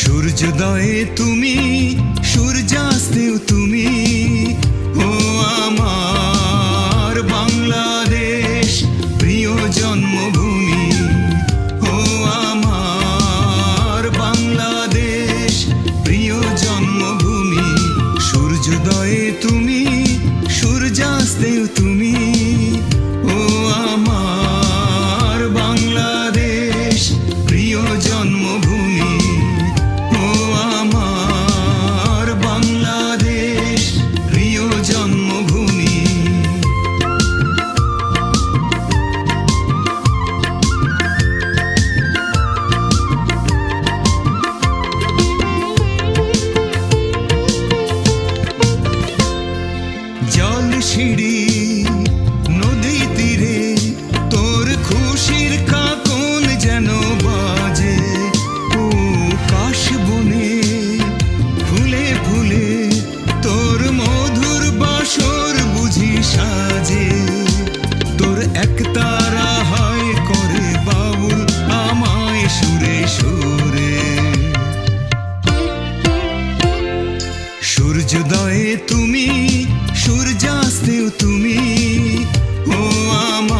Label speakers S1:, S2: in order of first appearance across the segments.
S1: সূর্যোদয়ে তুমি সূর্যাস্তেও সূর্যোদয়ে তুমি সূর্যাস্তেও তুমি। সূর্যাস্তেও তুমি ও আমার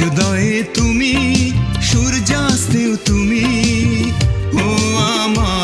S1: সূর্যোদয়ে তুমি সূর্যাস্তেও তুমি ও আমার